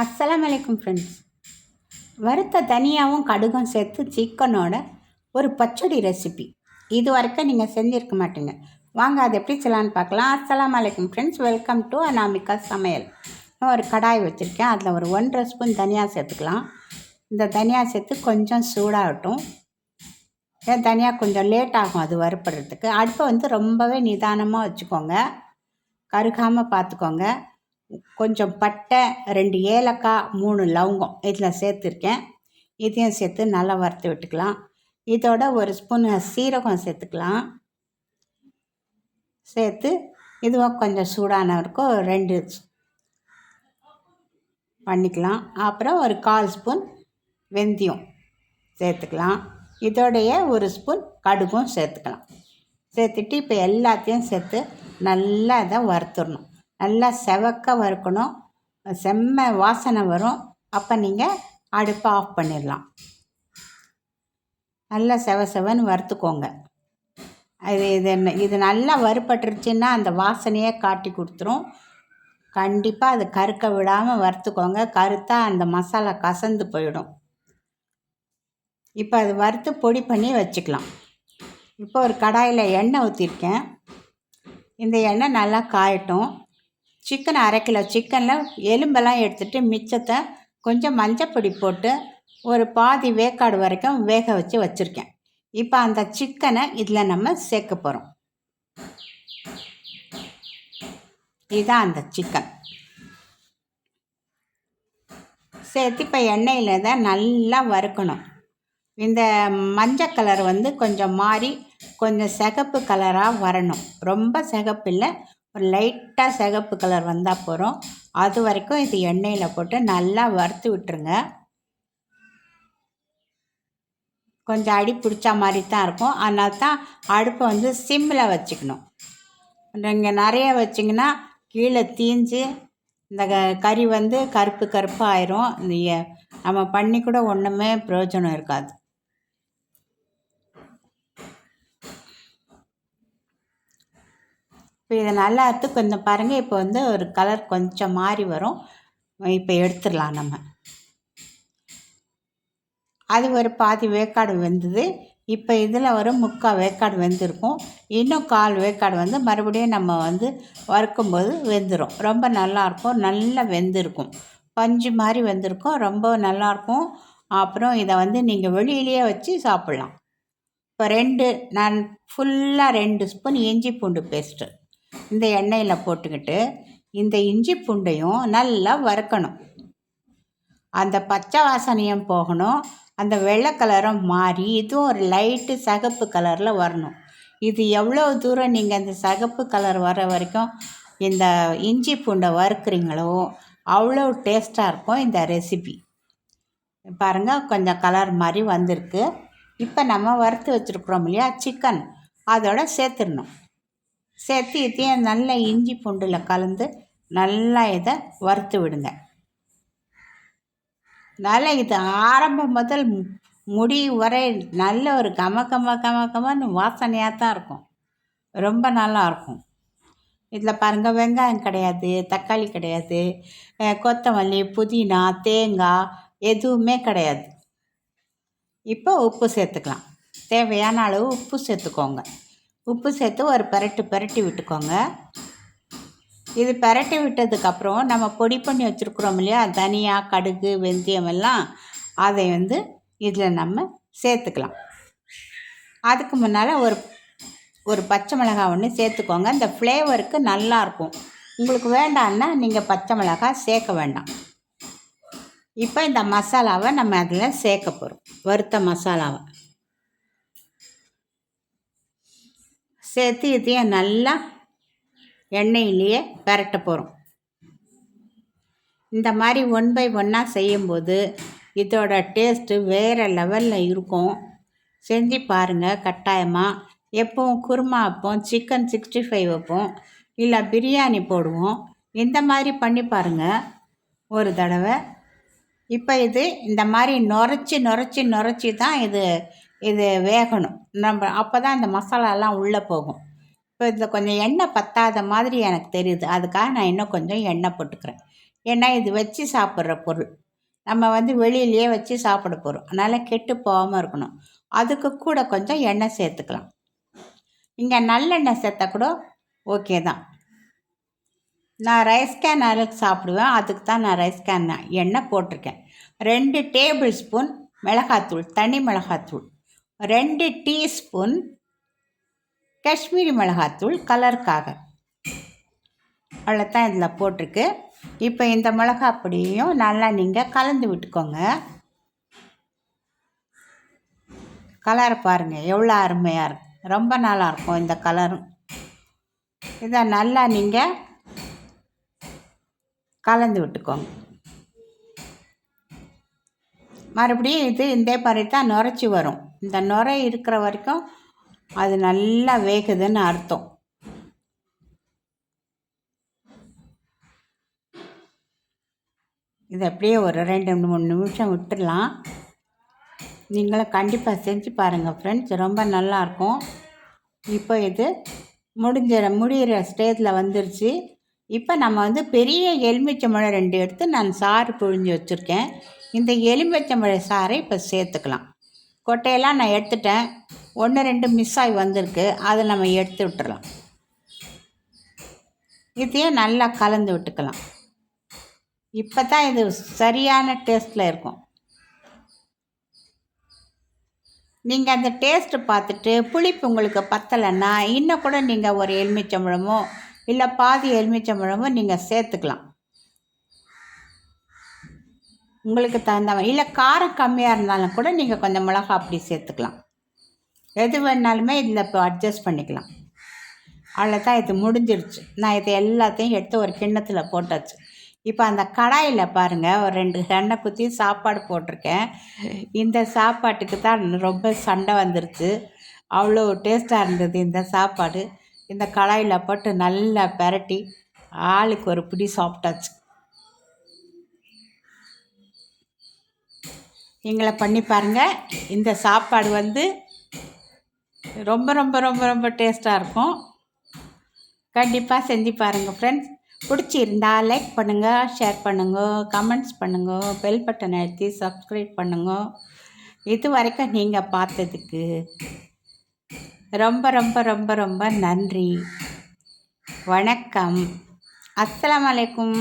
அஸ்ஸலாம் வலைக்கும் ஃப்ரெண்ட்ஸ் வறுத்த தனியாகவும் கடுகும் சேர்த்து சிக்கனோட ஒரு பச்சடி ரெசிபி இது வரைக்கும் நீங்கள் செஞ்சுருக்க மாட்டீங்க. வாங்க அது எப்படி செய்யலான்னு பார்க்கலாம். அஸ்ஸலாம் வலைக்கும் ஃப்ரெண்ட்ஸ் வெல்கம் டு அனாமிகா சமையல். நான் ஒரு கடாய் வச்சுருக்கேன். அதில் ஒரு ஒன்றரை ஸ்பூன் தனியாக சேர்த்துக்கலாம். இந்த தனியாக சேர்த்து கொஞ்சம் சூடாகட்டும். ஏன் தனியாக கொஞ்சம் லேட் ஆகும் அது வறுப்படுறதுக்கு. அடுப்பை வந்து ரொம்பவே நிதானமாக வச்சுக்கோங்க. கருகாமல் பார்த்துக்கோங்க. கொஞ்சம் பட்டை ரெண்டு ஏலக்காய் மூணு லவங்கம் இதில் சேர்த்துருக்கேன். இதையும் சேர்த்து நல்லா வறுத்து விட்டுக்கலாம். இதோட ஒரு ஸ்பூன் சீரகம் சேர்த்துக்கலாம். சேர்த்து இதுவாக கொஞ்சம் சூடான இருக்கும் ரெண்டு பண்ணிக்கலாம். அப்புறம் ஒரு கால் ஸ்பூன் வெந்தயம் சேர்த்துக்கலாம். இதோடைய ஒரு ஸ்பூன் கடுகும் சேர்த்துக்கலாம். சேர்த்துட்டு இப்போ எல்லாத்தையும் சேர்த்து நல்லா இதை வறுத்துடணும். நல்லா செவக்க வறுக்கணும். செம்ம வாசனை வரும். அப்போ நீங்கள் அடுப்பை ஆஃப் பண்ணிடலாம். நல்லா செவ செவன்னு வறுத்துக்கோங்க. அது இது என்ன இது நல்லா வறுப்பட்டுருச்சுன்னா அந்த வாசனையே காட்டி கொடுத்துரும். கண்டிப்பாக அது கருக்க விடாமல் வறுத்துக்கோங்க. கருத்தா அந்த மசாலா கசந்து போயிடும். இப்போ அது வறுத்து பொடி பண்ணி வச்சுக்கலாம். இப்போ ஒரு கடாயில் எண்ணெய் ஊற்றிருக்கேன். இந்த எண்ணெய் நல்லா காயட்டும். சிக்கன் அரை கிலோ சிக்கனில் எலும்பெல்லாம் எடுத்துகிட்டு மிச்சத்தை கொஞ்சம் மஞ்சப்பொடி போட்டு ஒரு பாதி வேக்காடு வரைக்கும் வேக வச்சு வச்சுருக்கேன். இப்போ அந்த சிக்கனை இதில் நம்ம சேர்க்க போகிறோம் இதுதான் அந்த சிக்கன். சேர்த்து இப்போ எண்ணெயில் தான் நல்லா வறுக்கணும். இந்த மஞ்சள் கலர் வந்து கொஞ்சம் மாறி கொஞ்சம் சிகப்பு கலராக வரணும். ரொம்ப சிகப்பு இல்லை ஒரு லைட்டாக சிகப்பு கலர் வந்தால் போகிறோம் அது வரைக்கும் இது எண்ணெயில் போட்டு நல்லா வறுத்து விட்டுருங்க. கொஞ்சம் அடி பிடிச்ச மாதிரி தான் இருக்கும். அதனால தான் அடுப்பை வந்து சிம்மில் வச்சுக்கணும். நீங்கள் நிறைய வச்சிங்கன்னா கீழே தீஞ்சு இந்த கறி வந்து கருப்பு கருப்பாக ஆயிரும். நம்ம பண்ணி கூட ஒன்றுமே பிரயோஜனம் இருக்காது. இப்போ இதை நல்லா அறுத்து கொஞ்சம் பாருங்கள் இப்போ வந்து ஒரு கலர் கொஞ்சம் மாறி வரும். இப்போ எடுத்துடலாம் நம்ம. அது ஒரு பாதி வேக்காடு வெந்தது. இப்போ இதில் ஒரு முக்கால் வேக்காடு வெந்திருக்கும். இன்னும் கால் வேக்காடு வந்து மறுபடியும் நம்ம வந்து வறுக்கும்போது வெந்துடும் ரொம்ப நல்லாயிருக்கும். நல்லா வெந்திருக்கும். பஞ்சு மாதிரி வெந்திருக்கும். ரொம்ப நல்லாயிருக்கும். அப்புறம் இதை வந்து நீங்கள் வெளியிலேயே வச்சு சாப்பிட்லாம். இப்போ ரெண்டு நான் ஃபுல்லாக ரெண்டு ஸ்பூன் இஞ்சி பூண்டு பேஸ்ட்டு. இந்த எண்ணெயில் போட்டுக்கிட்டு இந்த இஞ்சி பூண்டையும் நல்லா வறுக்கணும். அந்த பச்சை வாசனையும் போகணும். அந்த வெள்ளை கலரும் மாறி இதுவும் ஒரு லைட்டு சகப்பு கலரில் வரணும். இது எவ்வளோ தூரம் நீங்கள் அந்த சகப்பு கலர் வர வரைக்கும் இந்த இஞ்சி பூண்டை வறுக்குறீங்களோ அவ்வளோ டேஸ்ட்டாக இருக்கும் இந்த ரெசிபி. பாருங்கள் கொஞ்சம் கலர் மாதிரி வந்திருக்கு. இப்போ நம்ம வறுத்து வச்சுருக்குறோம் இல்லையா சிக்கன். அதோட சேர்த்துடணும். சேர்த்து இதையும் நல்ல இஞ்சி பூண்டில் கலந்து நல்லா இதை வறுத்து விடுங்க. நல்லா இது ஆரம்பம் முதல் முடிவு வரை நல்ல ஒரு கம கம கம கமன்னு வாசனையாக தான் இருக்கும். ரொம்ப நல்லா இருக்கும். இதில் பாருங்கள் வெங்காயம் கிடையாது தக்காளி கிடையாது கொத்தமல்லி புதினா தேங்காய் எதுவுமே கிடையாது. இப்போ உப்பு சேர்த்துக்கலாம். தேவையான அளவு உப்பு சேர்த்துக்கோங்க. உப்பு சேர்த்து ஒரு பரட்டு பரட்டி விட்டுக்கோங்க. இது பரட்டி விட்டதுக்கப்புறம் நம்ம பொடி பண்ணி வச்சுருக்குறோம் இல்லையா? தனியா கடுகு வெந்தயம் எல்லாம் அதை வந்து இதில் நம்ம சேர்த்துக்கலாம். அதுக்கு முன்னால் ஒரு ஒரு பச்சை மிளகாய் ஒன்று சேர்த்துக்கோங்க. இந்த ஃப்ளேவருக்கு நல்லாயிருக்கும் உங்களுக்கு வேண்டான்னா நீங்கள் பச்சை மிளகாய் சேர்க்க வேண்டாம். இப்போ இந்த மசாலாவை நம்ம அதில் சேர்க்க போகிறோம் வறுத்த மசாலாவை. சேர்த்து இதையும் நல்லா எண்ணெயிலேயே பரட்ட போகிறோம் இந்த மாதிரி ஒன் பை ஒன்னாக செய்யும்போது இதோட டேஸ்ட்டு வேறு லெவலில் இருக்கும். செஞ்சு பாருங்கள் கட்டாயமாக எப்போவும் குருமா வைப்போம் சிக்கன் சிக்ஸ்டி ஃபைவ் வைப்போம் இல்லை பிரியாணி போடுவோம். இந்த மாதிரி பண்ணி பாருங்கள் ஒரு தடவை. இப்போ இது இந்த மாதிரி நுரைச்சி நுரைச்சி நுரைச்சி தான் இது இது வேகணும். நம்ம அப்போ தான் இந்த மசாலாலாம் உள்ளே போகும். இப்போ இதில் கொஞ்சம் எண்ணெய் பத்தாத மாதிரி எனக்கு தெரியுது. அதுக்காக நான் இன்னும் கொஞ்சம் எண்ணெய் போட்டுக்கிறேன். ஏன்னா இது வச்சு சாப்பிட்ற பொருள். நம்ம வந்து வெளியிலேயே வச்சு சாப்பிட போகிறோம் அதனால் கெட்டு போகாமல் இருக்கணும். அதுக்கு கூட கொஞ்சம் எண்ணெய் சேர்த்துக்கலாம். இங்கே நல்லெண்ணெய் சேர்த்தா கூட ஓகே தான். நான் ரைஸ் கேன் அளவுக்கு சாப்பிடுவேன். அதுக்கு தான் நான் ரைஸ் கேன் எண்ணெய் போட்டிருக்கேன். ரெண்டு டேபிள் ஸ்பூன் மிளகாத்தூள் தனி மிளகாத்தூள். ரெண்டு டீஸ்பூன் காஷ்மீரி மிளகாத்தூள் கலருக்காக. அவ்வளோதான் இதில் போட்டிருக்கு. இப்போ இந்த மிளகா பொடியையும் நல்லா நீங்கள் கலந்து விட்டுக்கோங்க. கலரை பாருங்கள் எவ்வளோ அருமையாக இருக்கு. ரொம்ப நல்லாயிருக்கும் இந்த கலரும். இதை நல்லா நீங்கள் கலந்து விட்டுக்கோங்க. மறுபடியும் இது இந்த மாதிரி தான் நுரைச்சி வரும். இந்த நுரை இருக்கிற வரைக்கும் அது நல்லா வேகுதுன்னு அர்த்தம். இது அப்படியே ஒரு ரெண்டு மூணு நிமிஷம் விட்டுடலாம். நீங்களும் கண்டிப்பாக செஞ்சு பாருங்கள் ஃப்ரெண்ட்ஸ் ரொம்ப நல்லாயிருக்கும் இப்போ இது முடிஞ்ச முடிகிற ஸ்டேஜில் வந்துருச்சு. இப்போ நம்ம வந்து பெரிய எலுமிச்சம்பழம் ரெண்டு எடுத்து நான் சாறு புழிஞ்சு வச்சுருக்கேன். இந்த எலுமிச்சம்பழ சாறை இப்போ சேர்த்துக்கலாம். கொட்டையெல்லாம் நான் எடுத்துட்டேன். ஒன்று ரெண்டு மிஸ் ஆகி வந்திருக்கு. அதை நம்ம எடுத்து விட்டுறலாம். இதையும் நல்லா கலந்து விட்டுக்கலாம். இப்போ தான் இது சரியான டேஸ்ட்டில் இருக்கும். நீங்கள் அந்த டேஸ்ட்டு பார்த்துட்டு புளிப்பு உங்களுக்கு பத்தலைன்னா இன்னும் கூட நீங்கள் ஒரு எலுமிச்சம்பழமோ இல்லை பாதி எலுமிச்சம்பழமோ நீங்கள் சேர்த்துக்கலாம். உங்களுக்கு தகுந்த மாதிரி. இல்லை காரம் கம்மியாக இருந்தாலும் கூட நீங்கள் கொஞ்சம் மிளகா அப்படி சேர்த்துக்கலாம். எது வேணாலுமே இதில் இப்போ அட்ஜஸ்ட் பண்ணிக்கலாம். அவ்வளோதான் இது முடிஞ்சிருச்சு. நான் இது எல்லாத்தையும் எடுத்து ஒரு கிண்ணத்தில் போட்டாச்சு. இப்போ அந்த கடாயில் பாருங்கள் ஒரு ரெண்டு எண்ணெய் குத்தி சாப்பாடு போட்டிருக்கேன். இந்த சாப்பாட்டுக்கு தான் ரொம்ப சண்டை வந்துருச்சு. அவ்வளோ டேஸ்ட்டாக இருந்தது இந்த சாப்பாடு. இந்த கடாயில் போட்டு நல்லா பெரட்டி ஆளுக்கு ஒரு பிடி சாப்பிட்டாச்சு. எங்களை பண்ணி பாருங்கள் இந்த சாப்பாடு வந்து ரொம்ப ரொம்ப ரொம்ப ரொம்ப டேஸ்ட்டாக இருக்கும். கண்டிப்பாக செஞ்சு பாருங்கள் ஃப்ரெண்ட்ஸ் பிடிச்சிருந்தா லைக் பண்ணுங்கள் ஷேர் பண்ணுங்க கமெண்ட்ஸ் பண்ணுங்கள் பெல் பட்டன் அழுத்தி சப்ஸ்கிரைப் பண்ணுங்க. இது வரைக்கும் நீங்கள் பார்த்ததுக்கு ரொம்ப ரொம்ப ரொம்ப ரொம்ப நன்றி. வணக்கம். அஸ்லாம் வலைக்கும்